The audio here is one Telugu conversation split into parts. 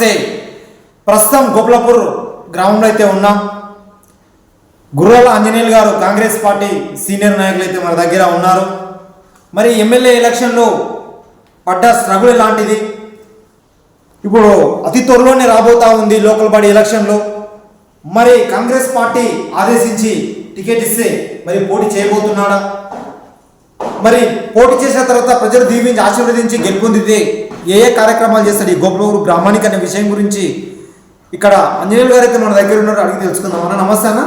నమస్తే ప్రస్తుతం గోపులపూర్ గ్రామంలో అయితే ఉన్నాం గుర్రాల ఆంజనేయులు గారు కాంగ్రెస్ పార్టీ సీనియర్ నాయకులు అయితే మన దగ్గర ఉన్నారు. మరి ఎమ్మెల్యే ఎలక్షన్లో పడ్డ స్ట్రగుల్ లాంటిది ఇప్పుడు అతి త్వరలోనే రాబోతా ఉంది లోకల్ బాడీ ఎలక్షన్లో. మరి కాంగ్రెస్ పార్టీ ఆదేశించి టికెట్ ఇస్తే మరి పోటీ చేయబోతున్నాడా? మరి పోటీ చేసిన తర్వాత ప్రజలు దీవించి ఆశీర్వదించి గెలుపొందితే ఏ ఏ కార్యక్రమాలు చేస్తాడు ఈ గోపులూరు గ్రామానికి అనే విషయం గురించి ఇక్కడ అంజనేయులు గారు అయితే మన దగ్గర ఉన్నారు అడిగి తెలుసుకుందాం. అన్న నమస్తే అన్న.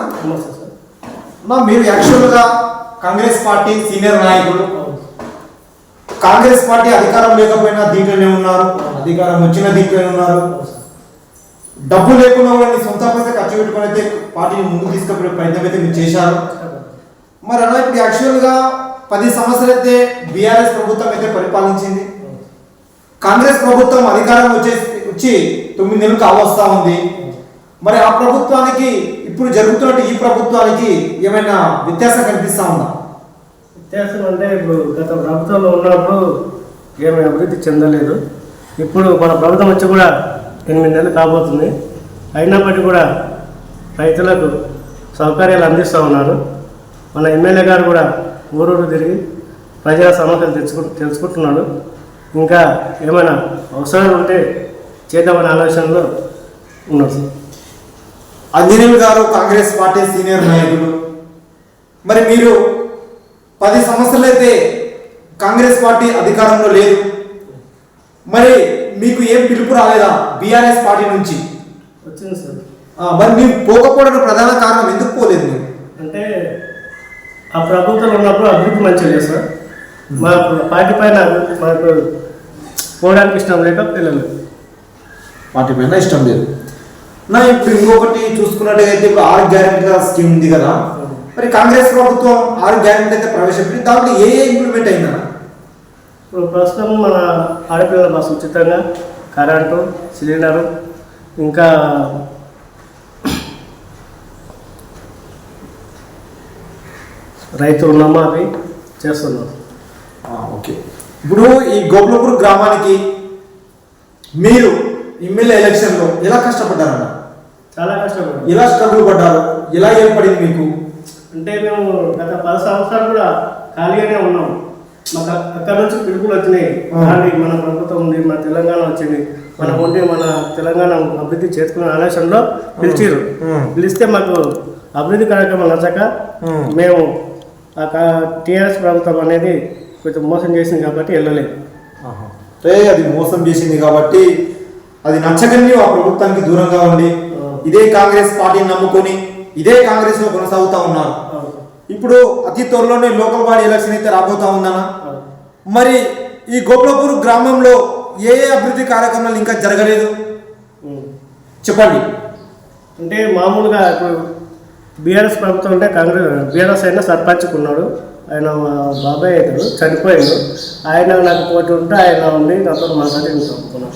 అన్న, మీరు యాక్చువల్గా కాంగ్రెస్ పార్టీ సీనియర్ నాయకులు కాంగ్రెస్ పార్టీ అధికారం లేకపోయినా దీంట్లోనే ఉన్నారు. అధికారం వచ్చిన దీంట్లోనే ఉన్నారు. డబ్బు లేకుండా కూడా సొంత పైసా ఖర్చు పెట్టుకొని అయితే పార్టీని ముందుకు తీసుకుపోయే ప్రయత్నం అయితే మీరు చేశారు. మరి అలా ఇప్పుడు యాక్చువల్గా పది సంవత్సరాలు అయితే బీఆర్ఎస్ ప్రభుత్వం అయితే పరిపాలించింది. కాంగ్రెస్ ప్రభుత్వం అధికారం వచ్చే వచ్చి తొమ్మిది నెలలు కావస్తా ఉంది. మరి ఆ ప్రభుత్వానికి ఇప్పుడు జరుగుతున్నట్టు ఈ ప్రభుత్వానికి ఏమైనా వ్యత్యాసం కనిపిస్తా ఉందా? వ్యత్యాసం అంటే ఇప్పుడు గత ప్రభుత్వంలో ఉన్నప్పుడు ఏమీ అభివృద్ధి చెందలేదు. ఇప్పుడు మన ప్రభుత్వం వచ్చి కూడా ఎనిమిది నెలలు కాబోతుంది. అయినప్పటికీ కూడా రైతులకు సౌకర్యాలు అందిస్తూ ఉన్నారు. మన ఎమ్మెల్యే గారు కూడా ఊరూరు తిరిగి ప్రజల సమస్యలు తెచ్చుకు తెలుసుకుంటున్నాడు. ఇంకా ఏమైనా అవసరాలు ఉంటే చేద్దామనే ఆలోచనలో ఉన్నారు సార్. అంజనీయులు గారు కాంగ్రెస్ పార్టీ సీనియర్ నాయకులు. మరి మీరు పది సంవత్సరాలు అయితే కాంగ్రెస్ పార్టీ అధికారంలో లేదు. మరి మీకు ఏం పిలుపు రాలేదా బీఆర్ఎస్ పార్టీ నుంచి? వచ్చింది సార్. మరి మీరు పోకపోవడానికి ప్రధాన కారణం ఎందుకు పోలేదు? అంటే ఆ ప్రభుత్వం ఉన్నప్పుడు అభివృద్ధి మంచిగా లేదు సార్. మా పార్టీ పైన మాకు పోవడానికి ఇష్టం లేక పిల్లలు పార్టీ పైన ఇష్టం లేదు. నా ఇప్పుడు ఇంకొకటి చూసుకున్నట్టయితే ఇప్పుడు ఆరు గ్యారెంటీల స్కీమ్ ఉంది కదా. మరి కాంగ్రెస్ ప్రభుత్వం ఆరు గ్యారెంటీ అయితే ప్రవేశపెట్టి దాంట్లో ఏ ఏ ఇంప్లిమెంట్ అయిందా ఇప్పుడు ప్రస్తుతం మన ఆడపిల్లల బస్సు ఉచితంగా కరెంటు సిలిండరు ఇంకా రైతు రుణమాఫీ చేస్తున్నాం. ఓకే. ఇప్పుడు ఈ గోపులపూర్ గ్రామానికి మీరు ఎమ్మెల్యే ఎలక్షన్లో ఎలా కష్టపడ్డారన్న? చాలా కష్టపడి ఎలా స్ట్రగుల్ పడ్డారు? ఎలా ఏర్పడింది మీకు? అంటే మేము గత పది సంవత్సరాలు కూడా ఖాళీగానే ఉన్నాం. మాకు అక్- అక్కడ నుంచి పిలుపులు వచ్చినాయి. కానీ మన ప్రభుత్వం ఉంది మన తెలంగాణ వచ్చింది. మన ఉండి మన తెలంగాణ అభివృద్ధి చేసుకునే ఆలోచనలో పిలిచిరు. పిలిస్తే మాకు అభివృద్ధి కార్యక్రమాలు నచ్చక. మేము ఆ టీఆర్ఎస్ ప్రభుత్వం అనేది కొంచెం మోసం చేసింది కాబట్టి వెళ్ళలేదు. అంటే అది మోసం చేసింది కాబట్టి అది నచ్చకని ఆ ప్రభుత్వానికి దూరంగా ఉండి. ఇదే కాంగ్రెస్ పార్టీని నమ్ముకొని ఇదే కాంగ్రెస్లో కొనసాగుతా ఉన్నారు. ఇప్పుడు అతి త్వరలోనే లోకల్ బాడీ ఎలక్షన్ అయితే రాబోతా ఉందన్న. మరి ఈ గోపులపూర్ గ్రామంలో ఏ ఏ అభివృద్ధి కార్యక్రమాలు ఇంకా జరగలేదు. చెప్పండి. అంటే మామూలుగా ఇప్పుడు బీఆర్ఎస్ ప్రభుత్వం అంటే కాంగ్రెస్ బీఆర్ఎస్ అయినా సర్పంచ్కి ఉన్నాడు. ఆయన మా బాబాయ్ ఇతడు చనిపోయాడు. ఆయన నాకు పోటీ ఉంటే ఆయన ఉండి నాతో మాట్లాడుకున్నాను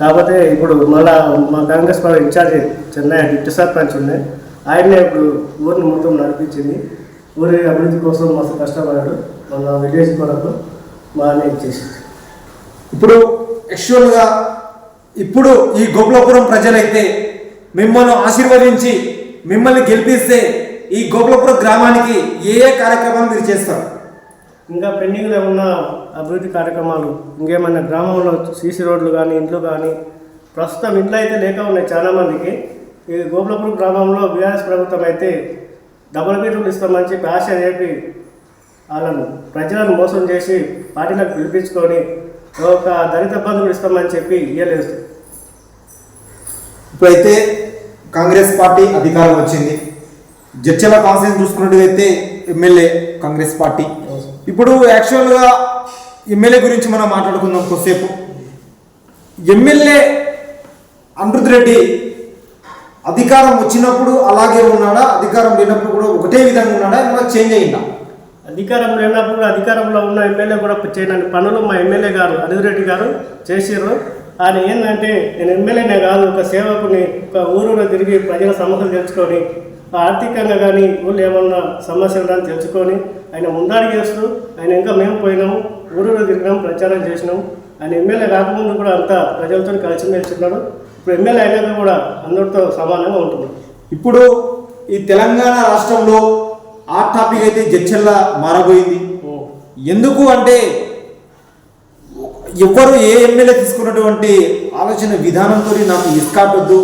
కాకపోతే ఇప్పుడు మళ్ళా మా Congress party incharge Chennai deputy sarpanch ఉండే ఆయనే ఇప్పుడు ఊరిని మొత్తం నడిపించింది. ఊరి అభివృద్ధి కోసం మస్తు కష్టపడ్డాడు. మన విలేజ్ కొరకు బాగానే చేసింది. ఇప్పుడు యాక్చువల్గా ఇప్పుడు ఈ గోకులపురం ప్రజలైతే మిమ్మల్ని ఆశీర్వదించి మిమ్మల్ని గెలిపిస్తే ఈ గోకులపురం గ్రామానికి ఏ ఏ కార్యక్రమాలు మీరు చేస్తారు? ఇంకా పెండింగ్లో ఉన్న అభివృద్ధి కార్యక్రమాలు ఇంకేమైనా గ్రామంలో సీసీ రోడ్లు కానీ ఇండ్లు కానీ ప్రస్తుతం ఇంట్లో అయితే లేక ఉన్నాయి చాలా మందికి ఈ గోపులపూర్ గ్రామంలో బీఆర్ఎస్ ప్రభుత్వం అయితే డబుల్ బెడ్రూమ్లు ఇస్తామని చెప్పి ఆశ చెప్పి వాళ్ళను ప్రజలను మోసం చేసి పార్టీలకు పిలిపించుకొని ఒక దళిత బంధువులు ఇస్తామని చెప్పి ఇయ్యలేదు. ఇప్పుడైతే కాంగ్రెస్ పార్టీ అధికారం వచ్చింది. జడ్చల కాన్సెన్స్ చూసుకున్నట్టయితే ఎమ్మెల్యే కాంగ్రెస్ పార్టీ. ఇప్పుడు యాక్చువల్గా ఎమ్మెల్యే గురించి మనం మాట్లాడుకుందాం కొద్దిసేపు. ఎమ్మెల్యే అమృత్ రెడ్డి అధికారం వచ్చినప్పుడు అలాగే ఉన్నాడా? అధికారం లేనప్పుడు కూడా ఒకటే విధంగా ఉన్నాడా? ఏమైనా చేంజ్ అయిందా? అధికారం లేనప్పుడు అధికారంలో ఉన్న ఎమ్మెల్యే కూడా చేయడానికి పనులు మా ఎమ్మెల్యే గారు అనిరురెడ్డి గారు చేసారు ఆయన ఏంటంటే నేను ఎమ్మెల్యేనే కాదు ఒక సేవకుని ఒక ఊరులో తిరిగి ప్రజల సమస్యలు తెలుసుకొని ఆర్థికంగా కానీ ఊళ్ళో ఏమన్నా సమస్యలు కానీ తెలుసుకొని ఆయన ముందడుగు చేస్తూ ఆయన ఇంకా మేము పోయినాము ఊరిలో తిరిగినాం ప్రచారం చేసినాం ఆయన ఎమ్మెల్యే కాకముందు కూడా అంతా ప్రజలతో కలిసి ఉన్నాడు ఇప్పుడు ఎమ్మెల్యే అయినాక కూడా అందరితో సమానంగా ఉంటున్నాడు. ఇప్పుడు ఈ తెలంగాణ రాష్ట్రంలో ఆ టాపిక్ అయితే జడ్చల్లా మారబోయింది. ఎందుకు అంటే ఎవరు ఏ ఎమ్మెల్యే తీసుకున్నటువంటి ఆలోచన విధానంతో నాకు ఇస్కాట్ వద్దు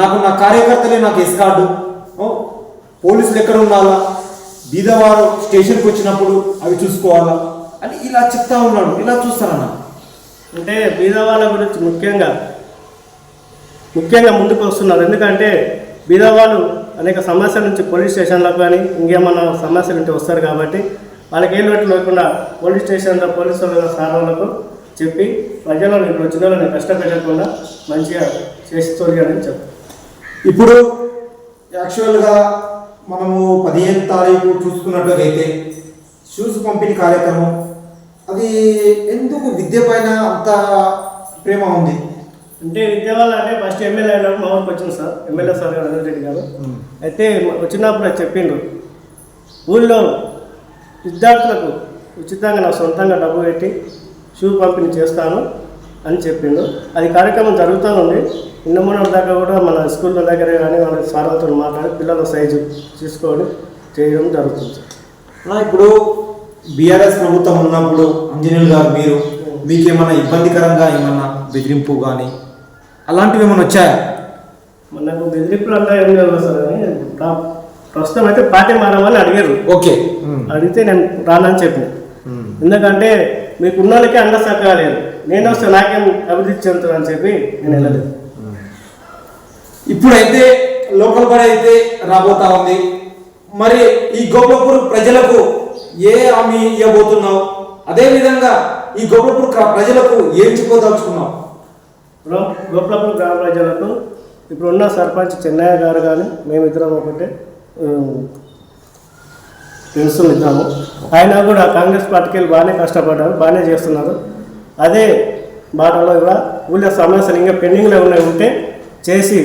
నాకు నా కార్యకర్తలే నాకు ఇస్కాడు పోలీసులు ఎక్కడ ఉండాలా? బీదవారు స్టేషన్కి వచ్చినప్పుడు అవి చూసుకోవాలా? అని ఇలా చెప్తా ఉన్నాడు. ఇలా చూస్తానన్నా. అంటే బీద వాళ్ళ గురించి ముఖ్యంగా ముఖ్యంగా ముందుకు వస్తున్నారు. ఎందుకంటే బీద వాళ్ళు అనేక సమస్యల నుంచి పోలీస్ స్టేషన్లకు కానీ ఇంకేమన్నా సమస్యల నుంచి వస్తారు కాబట్టి వాళ్ళకి ఏం లోటు లేకుండా పోలీస్ స్టేషన్లో పోలీసు వాళ్ళ సార్ వాళ్ళకు చెప్పి ప్రజలను ఇప్పుడు వచ్చిన వాళ్ళని కష్టపెట్టకుండా మంచిగా చేస్తుంది అని చెప్తారు ఇప్పుడు యాక్చువల్గా మనము పదిహేను తారీఖు చూసుకున్నట్లయితే షూస్ పంపిణీ కార్యక్రమం అది ఎందుకు విద్య పైన అంత ప్రేమ ఉంది? అంటే విద్య వల్ల అంటే ఫస్ట్ ఎమ్మెల్యే అయినప్పుడు మా ఊరికి వచ్చింది సార్ ఎమ్మెల్యే సార్ గారు రెడ్డి గారు. అయితే వచ్చినప్పుడు అది చెప్పిండు ఊళ్ళో విద్యార్థులకు ఉచితంగా నా సొంతంగా డబ్బు పెట్టి షూ పంపిణీ చేస్తాను అని చెప్పిండు. అది కార్యక్రమం జరుగుతూ ఉంది. నిన్న మొన్న దాకా కూడా మన స్కూళ్ళ దగ్గర కానీ మన సార్లతో మాట్లాడి పిల్లల సైజు తీసుకొని చేయడం జరుగుతుంది సార్. అలా ఇప్పుడు బీఆర్ఎస్ ప్రభుత్వం ఉన్నప్పుడు అంజనీయులు గారు మీరు మీకేమన్నా ఇబ్బందికరంగా ఏమన్నా బెదిరింపు కానీ అలాంటివి ఏమైనా వచ్చాయా? మనకు బెదిరింపులు అంతా ఏం లేదు సార్ ప్ర- ప్రస్తుతం అయితే పార్టీ మారమని అడిగారు. ఓకే. అడిగితే నేను రానని చెప్పిన. ఎందుకంటే మీకు ఉన్న వాళ్ళకి అండ లేదు నేను వస్తే నాకేం అభివృద్ధి చెందుతుందని చెప్పి నేను వెళ్ళలేదు. ఇప్పుడైతే లోకల్ బడి అయితే రాబోతా ఉంది. మరి ఈ గోపాలపూర్ ప్రజలకు ఏ హామీ ఇవ్వబోతున్నావు? అదే విధంగా ఈ గోపాలపూర్ ప్రజలకు ఏం చెప్పదలుచుకున్నావు? ఇప్పుడు గోపాలపూర్ గ్రామ ప్రజలకు ఇప్పుడున్న సర్పంచ్ చెన్నయ్య గారు కానీ మేమిద్దరం ఒకటే తెలుస్తున్నాము ఆయన కూడా కాంగ్రెస్ పార్టీకి వెళ్ళి బాగానే కష్టపడ్డారు బాగానే చేస్తున్నారు. అదే బాటలో ఇవాళ ఊళ్ళో సమస్యలు ఇంకా పెండింగ్లో ఉన్నాయి ఉంటే చేసి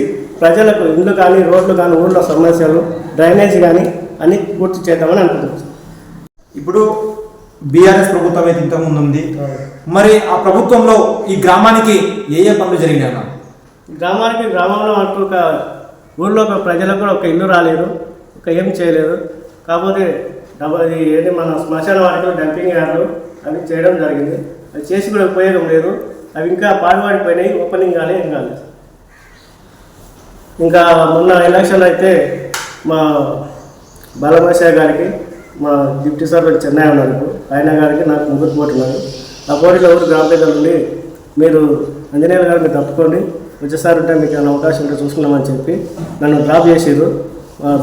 ప్రజలకు ఇల్లు కానీ రోడ్లు కానీ ఊళ్ళో సమస్యలు డ్రైనేజ్ కానీ అన్ని పూర్తి చేద్దామని అనుకుంటున్నాం. ఇప్పుడు బీఆర్ఎస్ ప్రభుత్వం అయితే ఇంతకుముందు ఉంది మరి ఆ ప్రభుత్వంలో ఈ గ్రామానికి ఏ ఏ పనులు జరిగినాయి? గ్రామానికి గ్రామంలో అంటూ ఒక ఊళ్ళో ఒక ప్రజలకు కూడా ఒక ఇల్లు రాలేదు ఒక ఏం చేయలేదు. కాకపోతే డబ్బు అది ఏది మన శ్మశాన వాటిలో డంపింగ్ యార్డు అవి చేయడం జరిగింది. అవి చేసి కూడా ఉపయోగం లేదు. అవి ఇంకా పాడుపడిపోయినాయి ఓపెనింగ్ కానీ ఏం కాలేదు. ఇంకా మొన్న ఎలక్షన్ అయితే మా బాలమేశ గారికి మా డిప్యూటీ సార్ చెన్నై ఉన్నారు ఇప్పుడు. ఆయన గారికి నాకు ముగ్గురు పోటున్నారు ఆ పోటీలో ఊరు గ్రామ పెద్దలు ఉండి మీరు ఇంజనీర్ గారు మీరు తప్పుకోండి. వచ్చేసారి ఉంటే మీకు ఏమైనా అవకాశం ఉంటే చూసుకున్నామని చెప్పి నన్ను డ్రాప్ చేసిర్రు.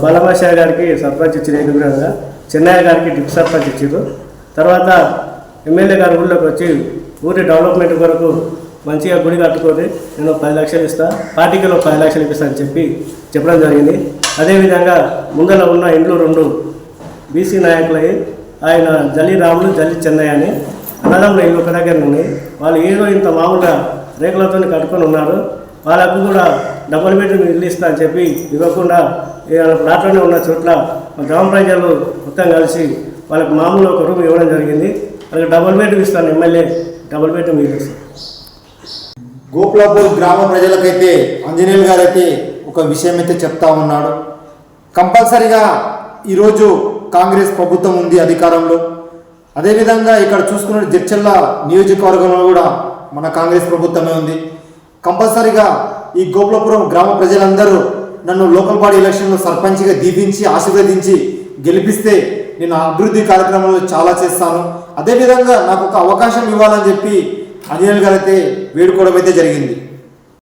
బాలమేశ గారికి సర్పంచ్ ఇచ్చిన ఎదుగురంగా చెన్నయ్య గారికి డిప్ సర్పంచ్ ఇచ్చారు తర్వాత ఎమ్మెల్యే గారు ఊళ్ళోకి వచ్చి ఊరి డెవలప్మెంట్ కొరకు మంచిగా గుడి కట్టుకొని నేను పది లక్షలు ఇస్తా పార్టీకిలో పది లక్షలు ఇస్తా అని చెప్పి చెప్పడం జరిగింది. అదేవిధంగా ముందర ఉన్న ఇండ్లు రెండు బీసీ నాయకులై ఆయన జల్లి రాములు జల్లి చెన్నయ్య అని అన్నదమ్ములు ఇల్లు ఒక దగ్గర ఉన్నాయి వాళ్ళు ఏదో ఇంత మామూలుగా రేకులతో కట్టుకొని ఉన్నారు. వాళ్ళకు కూడా డబుల్ బెడ్రూమ్ ఇల్లు ఇస్తా అని చెప్పి ఇవ్వకుండా ప్లాట్లోనే ఉన్న చోట్ల గ్రామ ప్రజలు మొత్తం కలిసి వాళ్ళకి మామూలు ఒక రూమ్ ఇవ్వడం జరిగింది. వాళ్ళకి డబుల్ బెడ్రూమ్ ఇస్తాను ఎమ్మెల్యే డబుల్ బెడ్రూమ్ ఇల్లు ఇస్తాను గోపులాపూర్ గ్రామ ప్రజలకైతే ఆంజనేయులు గారు అయితే ఒక విషయం అయితే చెప్తా ఉన్నాడు. కంపల్సరిగా ఈరోజు కాంగ్రెస్ ప్రభుత్వం ఉంది అధికారంలో. అదేవిధంగా ఇక్కడ చూసుకున్న జడ్చెల్ల నియోజకవర్గంలో కూడా మన కాంగ్రెస్ ప్రభుత్వమే ఉంది. కంపల్సరిగా ఈ గోపులపురం గ్రామ ప్రజలందరూ నన్ను లోకల్ బాడీ ఎలక్షన్లో సర్పంచ్గా దీపించి ఆశీర్వదించి గెలిపిస్తే నేను అభివృద్ధి కార్యక్రమాలు చాలా చేస్తాను. అదేవిధంగా నాకు ఒక అవకాశం ఇవ్వాలని చెప్పి అంజనేయులు కలిగితే వేడుకోవడం అయితే జరిగింది.